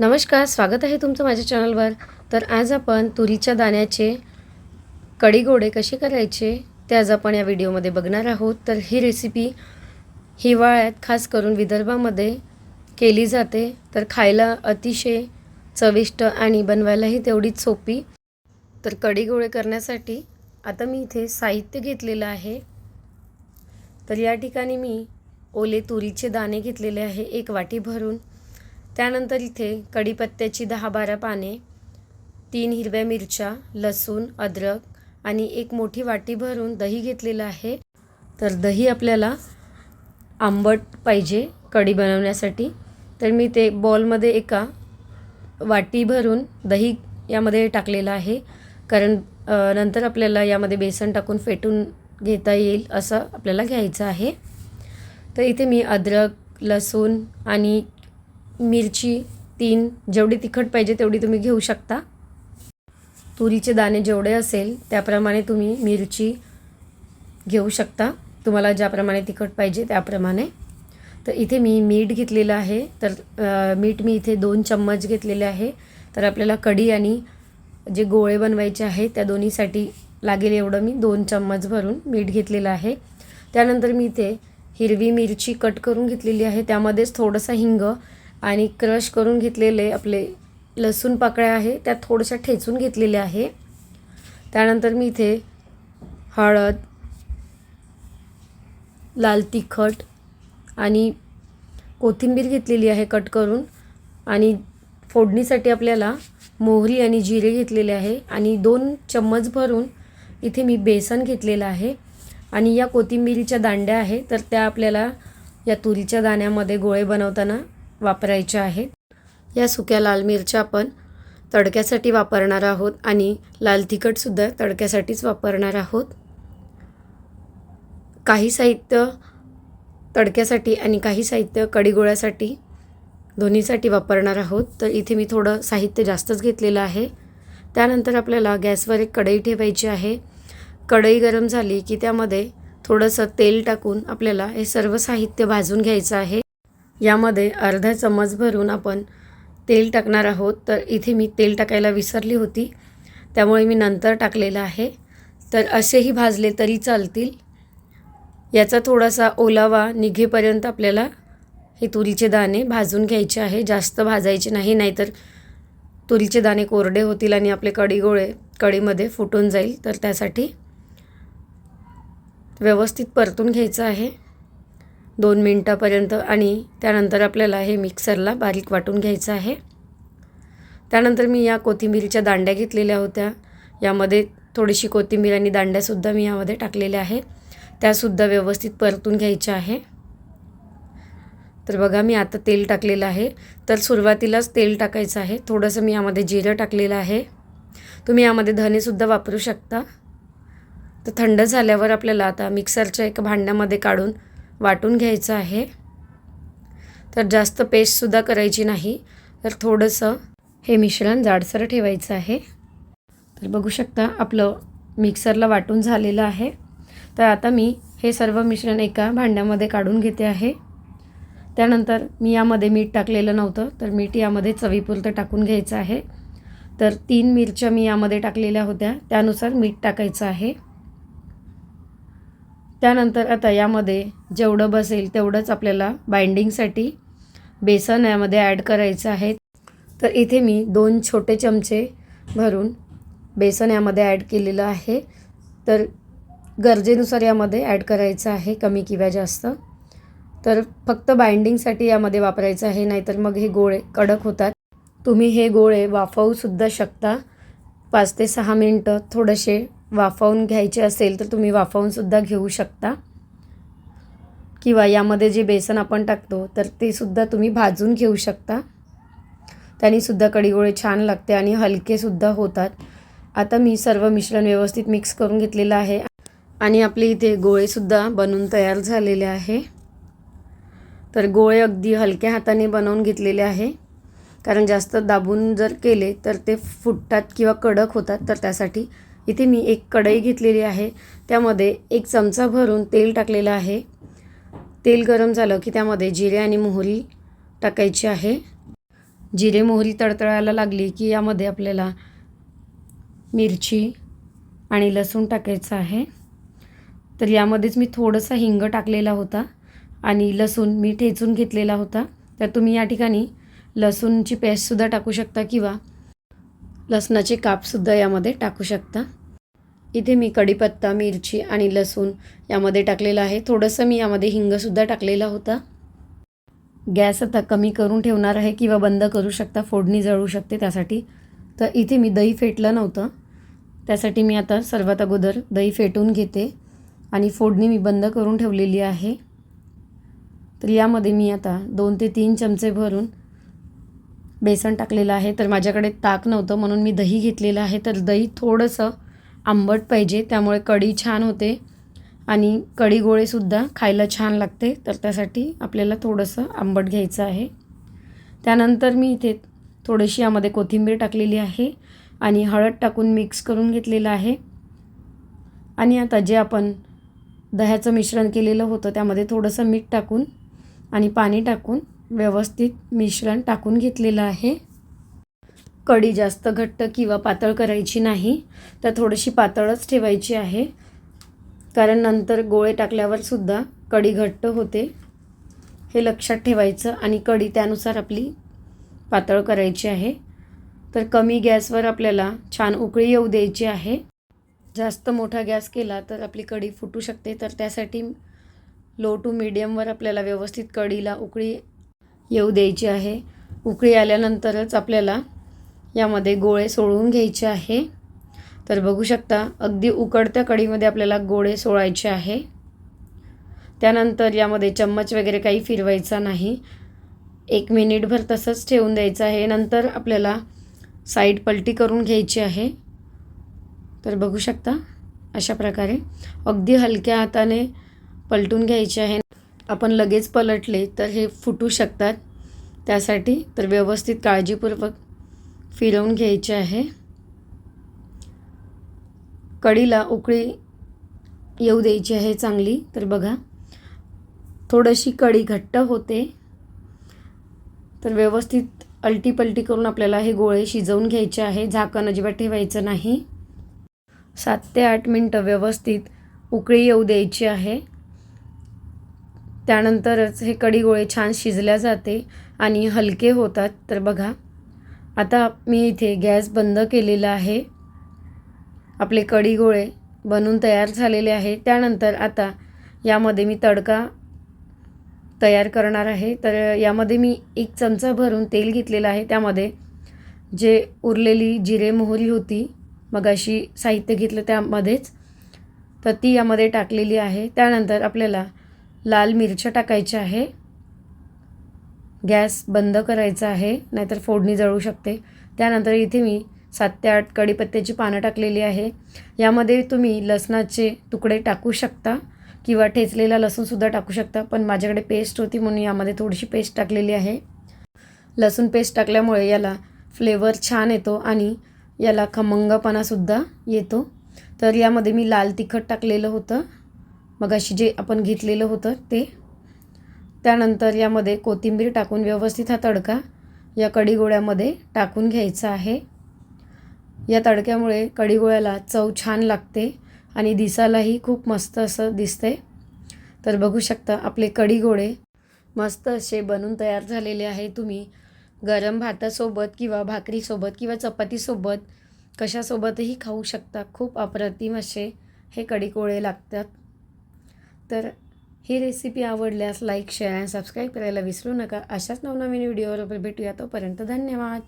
नमस्कार स्वागत आहे तुमचं माझ्या चॅनलवर. तर आज आपण तुरीच्या दाण्याचे कडीगोडे कसे करायचे ते आज आपण या व्हिडिओमध्ये बघणार आहोत. तर ही रेसिपी हिवाळ्यात खास करून विदर्भामध्ये केली जाते. तर खायला अतिशय चविष्ट आणि बनवायलाही तेवढीच सोपी. तर कडीगोळे करण्यासाठी आता मी इथे साहित्य घेतलेलं आहे. तर या ठिकाणी मी ओले तुरीचे दाणे घेतलेले आहे. एक वाटी भरून त्यानंतर इथे कढीपत्त्याची दहा बारा पाने तीन हिरव्या मिरच्या लसूण अद्रक आणि एक मोठी वाटी भरून दही घेतलेलं आहे. तर दही आपल्याला आंबट पाहिजे कढी बनवण्यासाठी. तर मी ते बॉलमध्ये एका वाटी भरून दही यामध्ये टाकलेलं आहे. कारण नंतर आपल्याला यामध्ये बेसन टाकून फेटून घेता येईल असं आपल्याला घ्यायचं आहे. तर इथे मी अद्रक लसूण आणि मिरची तीन जेवढी तिखट पाहिजे तेवढी तुम्ही घेऊ शकता. तुरीचे दाणे जेवढे असेल त्याप्रमाणे तुम्ही मिरची घेऊ शकता. तुम्हाला ज्याप्रमाणे तिखट पाहिजे त्याप्रमाणे. तर इथे मी मीठ घेतलेलं आहे. तर मीठ मी इथे दोन चम्मच घेतलेले आहे. तर आपल्याला कढी आणि जे गोळे बनवायचे आहे त्या दोन्हीसाठी लागेल एवढं मी दोन चम्मच भरून मीठ घेतलेलं आहे. त्यानंतर मी इथे हिरवी मिरची कट करून घेतलेली आहे. त्यामध्येच थोडंसं हिंग आणि क्रश करून घेतलेले आपले लसूण पाकळ्या आहे त्या थोडशा ठेचून घेतलेल्या आहे. त्यानंतर मी इथे हळद लाल तिखट आणि कोथिंबीर घेतलेली आहे कट करून. आणि फोडणीसाठी आपल्याला मोहरी आणि जिरे घेतलेले आहे. आणि दोन चम्मच भरून इथे मी बेसन घेतलेलं आहे. आणि या कोथिंबिरीच्या दांड्या आहे तर त्या आपल्याला या तुरीच्या दाण्यामध्ये गोळे बनवताना वापरायच्या आहेत. या सुक्या लाल मिरच्या आपण तडक्यासाठी वापरणार आहोत आणि लाल तिखटसुद्धा तडक्यासाठीच वापरणार आहोत. काही साहित्य तडक्यासाठी आणि काही साहित्य कडीगोळ्यासाठी दोन्हीसाठी वापरणार आहोत. तर इथे मी थोडं साहित्य जास्तच घेतलेलं आहे. त्यानंतर आपल्याला गॅसवर एक कढई ठेवायची आहे. कढई गरम झाली की त्यामध्ये थोडंसं तेल टाकून आपल्याला हे सर्व साहित्य भाजून घ्यायचं आहे. यामध्ये अर्धा चम्मच भरून आपण तेल टाकणार आहोत. तर इथे मी तेल टाकायला विसरली होती. त्यामुळे मी नंतर टाकलेलं आहे. तर असेही भाजले तरी चालतील. याचा थोडासा ओलावा निघेपर्यंत आपल्याला हे तुरीचे दाणे भाजून घ्यायचे आहे. जास्त भाजायचे नाही नाहीतर तुरीचे दाणे कोरडे होतील आणि आपले कडी गोळे कढीमध्ये फुटून जाईल. तर त्यासाठी व्यवस्थित परतून घ्यायचं आहे. दोन मिनटापर्यंत आणि त्यानंतर आपल्याला हे मिक्सरला बारीक वाटून घ्यायचं आहे. त्यानंतर मी या कोथिंबीरीच्या दांड्या घेतलेल्या होत्या. यामध्ये थोडीशी कोथिंबीर आणि दांड्यासुद्धा मी यामध्ये टाकलेल्या आहे. त्यासुद्धा व्यवस्थित परतून घ्यायच्या आहे. तर बघा मी आता तेल टाकलेलं आहे. तर सुरुवातीलाच तेल टाकायचं आहे. थोडंसं मी यामध्ये जिरं टाकलेलं आहे. तुम्ही यामध्ये धनेसुद्धा वापरू शकता. तर थंड झाल्यावर आपल्याला आता मिक्सरच्या एका भांड्यामध्ये काढून वाटून घ्यायचं आहे. तर जास्त पेस्टसुद्धा करायची नाही. तर थोडंसं हे मिश्रण जाडसर ठेवायचं आहे. तर बघू शकता आपलं मिक्सरला वाटून झालेलं आहे. तर आता मी हे सर्व मिश्रण एका भांड्यामध्ये काढून घेते आहे. त्यानंतर मी यामध्ये मीठ टाकलेलं नव्हतं तर मीठ यामध्ये चवीपुरतं टाकून घ्यायचं आहे. तर तीन मिरच्या मी यामध्ये टाकलेल्या होत्या त्यानुसार मीठ टाकायचं आहे. त्यानंतर आता यामध्ये जेवढं बसेल तेवढंच आपल्याला बाइंडिंगसाठी बेसन यामध्ये ॲड करायचं आहे. तर इथे मी दोन छोटे चमचे भरून बेसन यामध्ये ॲड केलेलं आहे. तर गरजेनुसार यामध्ये ॲड करायचं आहे कमी किंवा जास्त. तर फक्त बाइंडिंगसाठी यामध्ये वापरायचं आहे नाहीतर मग हे गोळे कडक होतात. तुम्ही हे गोळे वाफवूसुद्धा शकता. पाच ते सहा मिनटं थोडेसे वाफवून घ्यायचे असेल तर तुम्ही वाफवूनसुद्धा घेऊ शकता. किंवा यामध्ये जे बेसन आपण टाकतो तर ते सुद्धा तुम्ही भाजून घेऊ शकता. त्यानीसुद्धा कडीगोळे छान लागते आणि हलकेसुद्धा होतात. आता मी सर्व मिश्रण व्यवस्थित मिक्स करून घेतलेलं आहे. आणि आपले इथे गोळेसुद्धा बनून तयार झालेले आहे. तर गोळे अगदी हलक्या हाताने बनवून घेतलेले आहे. कारण जास्त दाबून जर केले तर ते फुटतात किंवा कडक होतात. तर त्यासाठी इथे मी एक कढई घेतलेली आहे. त्यामध्ये एक चमचा भरून तेल टाकलेलं आहे. तेल गरम झालं की त्यामध्ये जिरे आणि मोहरी टाकायची आहे. जिरे मोहरी तडतळायला लागली की यामध्ये आपल्याला मिरची आणि लसूण टाकायचं आहे. तर यामध्येच मी थोडंसं हिंग टाकलेला होता आणि लसूण मी ठेचून घेतलेला होता. तर तुम्ही या ठिकाणी लसूणची पेस्टसुद्धा टाकू शकता किंवा लसणाचे कापसुद्धा यामध्ये टाकू शकता. इथे मी कढीपत्ता मिरची आणि लसूण यामध्ये टाकलेलं आहे. थोडंसं मी यामध्ये हिंगसुद्धा टाकलेला होता. गॅस आता कमी करून ठेवणार आहे किंवा बंद करू शकता. फोडणी जळू शकते त्यासाठी. तर इथे मी दही फेटलं नव्हतं. त्यासाठी मी आता सर्वात अगोदर दही फेटून घेते आणि फोडणी मी बंद करून ठेवलेली आहे. तर यामध्ये मी आता दोन ते तीन चमचे भरून बेसन टाकलेलं आहे. तर माझ्याकडे ताक नव्हतं म्हणून मी दही घेतलेलं आहे. तर दही थोडंसं आंबट पाहिजे त्यामुळे कढी छान होते. आणि कढी गोळेसुद्धा खायला छान लागते. तर त्यासाठी आपल्याला थोडंसं आंबट घ्यायचं आहे. त्यानंतर मी इथे थोडीशी यामध्ये कोथिंबीर टाकलेली आहे आणि हळद टाकून मिक्स करून घेतलेलं आहे. आणि आता जे आपण दह्याचं मिश्रण केलेलं होतं त्यामध्ये थोडंसं मीठ टाकून आणि पाणी टाकून व्यवस्थित मिश्रण टाकून घेतलेलं आहे. कढी जास्त घट्ट किंवा पातळ करायची नाही तर थोडीशी पातळच ठेवायची आहे. कारण नंतर गोळे टाकल्यावर सुद्धा कढी घट्ट होते. हे लक्षात ठेवायचं आणि कढी त्यानुसार आपली पातळ करायची आहे. तर कमी गॅसवर आपल्याला छान उकळी येऊ द्यायची आहे. जास्त मोठा गॅस केला तर आपली कढी फुटू शकते. तर त्यासाठी लो टू मिडियमवर आपल्याला व्यवस्थित कढीला उकळी येऊ द्यायची आहे. उकळी आल्यानंतरच आपल्याला यामध्ये गोळे सोडवून घ्यायचे आहे. तर बघू शकता अगदी उकडत्या कढीमध्ये आपल्याला गोळे सोडायचे आहे. त्यानंतर यामध्ये चम्मच वगैरे काही फिरवायचा नाही. एक मिनिटभर तसंच ठेवून द्यायचं आहे. नंतर आपल्याला साईड पलटी करून घ्यायची आहे. तर बघू शकता अशा प्रकारे. अगदी हलक्या हाताने पलटून घ्यायचे आहे. आपण लगेच पलटले तर हे फुटू शकतात. त्यासाठी तर व्यवस्थित काळजीपूर्वक फिरवून घ्यायचे आहे. कढीला उकळी येऊ द्यायची आहे चांगली. तर बघा थोडीशी कढी घट्ट होते. तर व्यवस्थित अलटी पलटी करून आपल्याला हे गोळे शिजवून घ्यायचे आहे. झाकण अजिबात ठेवायचं नाही. सात ते आठ मिनटं व्यवस्थित उकळी येऊ द्यायची आहे. त्यानंतरच हे कढी गोळे छान शिजल्या जाते आणि हलके होतात. तर बघा आता मी इथे गॅस बंद केलेला आहे. आपले कढी गोळे बनून तयार झालेले आहे. त्यानंतर आता यामध्ये मी तडका तयार करणार आहे. तर यामध्ये मी एक चमचा भरून तेल घेतलेलं आहे. त्यामध्ये जे उरलेली जिरे मोहरी होती मग अशी साहित्य घेतलं त्यामध्येच तर ती यामध्ये टाकलेली आहे. त्यानंतर आपल्याला लाल मिरच्या टाकायच्या आहे. गॅस बंद करायचा आहे नाहीतर फोडणी जळू शकते. त्यानंतर इथे मी सात ते आठ कढीपत्त्याची पानं टाकलेली आहे. यामध्ये तुम्ही लसणाचे तुकडे टाकू शकता किंवा ठेचलेला लसूणसुद्धा टाकू शकता पण माझ्याकडे पेस्ट होती म्हणून यामध्ये थोडीशी पेस्ट टाकलेली आहे. लसूण पेस्ट टाकल्यामुळे याला फ्लेवर छान येतो आणि याला खमंगपणासुद्धा येतो. तर यामध्ये मी लाल तिखट टाकलेलं होतं. मग अशी जे आपण घेतलेलं होतं ते त्यानंतर यामध्ये कोथिंबीर टाकून व्यवस्थित हा तडका या कढीगोळ्यामध्ये टाकून घ्यायचा आहे. या तडक्यामुळे कढीगोळ्याला चव छान लागते आणि दिसायलाही खूप मस्त असं दिसते तर बघू शकता आपले कढीगोळे मस्त असे बनून तयार झालेले आहे. तुम्ही गरम भातासोबत किंवा भाकरीसोबत किंवा चपातीसोबत कशासोबतही खाऊ शकता. खूप अप्रतिम असे हे कढीगोळे लागतात. तर ही रेसिपी आवडल्यास लाईक शेअर आणि सबस्क्राईब करायला विसरू नका. अशाच नवनवीन व्हिडिओवर भेटूया. तोपर्यंत धन्यवाद.